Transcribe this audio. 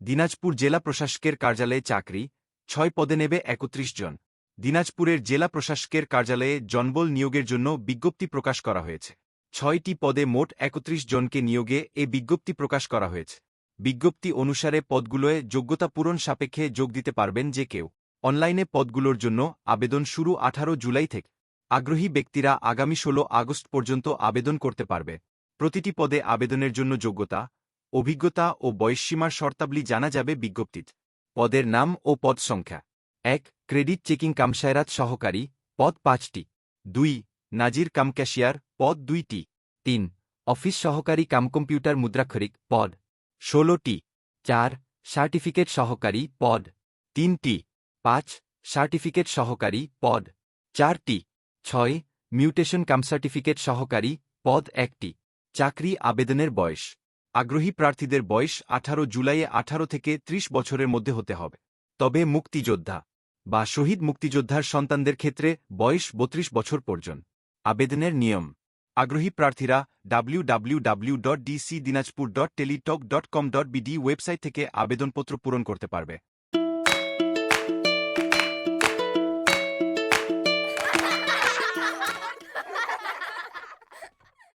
দিনাজপুর জেলা প্রশাসকের কার্যালয়ে চাকরি, ছয় পদে নেবে একত্রিশ জন। দিনাজপুরের জেলা প্রশাসকের কার্যালয়ে জনবল নিয়োগের জন্য বিজ্ঞপ্তি প্রকাশ করা হয়েছে। ছয়টি পদে মোট একত্রিশ জনকে নিয়োগে এ বিজ্ঞপ্তি প্রকাশ করা হয়েছে। বিজ্ঞপ্তি অনুসারে পদগুলোয় যোগ্যতা পূরণ সাপেক্ষে যোগ দিতে পারবেন যে কেউ। অনলাইনে পদগুলোর জন্য আবেদন শুরু আঠারো জুলাই থেকে। আগ্রহী ব্যক্তিরা আগামী ১৬ আগস্ট পর্যন্ত আবেদন করতে পারবে। প্রতিটি পদে আবেদনের জন্য যোগ্যতা অভিজ্ঞতা ও বয়সসীমার শর্তাবলী জানা যাবে বিজ্ঞপ্তিত। পদের নাম ও পদ সংখ্যা। এক, ক্রেডিট চেকিং কামসায়রাত সহকারী, পদ পাঁচটি। দুই, নাজির কাম ক্যাশিয়ার, পদ দুইটি। তিন, অফিস সহকারী কাম কম্পিউটার মুদ্রাক্ষরিক, পদ। ষোলোটি। চার, সার্টিফিকেট সহকারী, পদ। তিনটি। পাঁচ, সার্টিফিকেট সহকারী, পদ। চারটি। ছয়, মিউটেশন কাম সার্টিফিকেট সহকারী, পদ একটি। চাকরি আবেদনের বয়স। আগ্রহী প্রার্থীদের বয়স আঠারো জুলাইয়ে আঠারো থেকে ৩০ বছরের মধ্যে হতে হবে। তবে মুক্তিযোদ্ধা বা শহীদ মুক্তিযোদ্ধার সন্তানদের ক্ষেত্রে বয়স বত্রিশ বছর পর্যন্ত। আবেদনের নিয়ম। আগ্রহী প্রার্থীরা WWW dot DC Dinajpur dot Teletalk dot com dot www.dcdinajpur.teletalk.com.bd website থেকে আবেদনপত্র পূরণ করতে পারবে।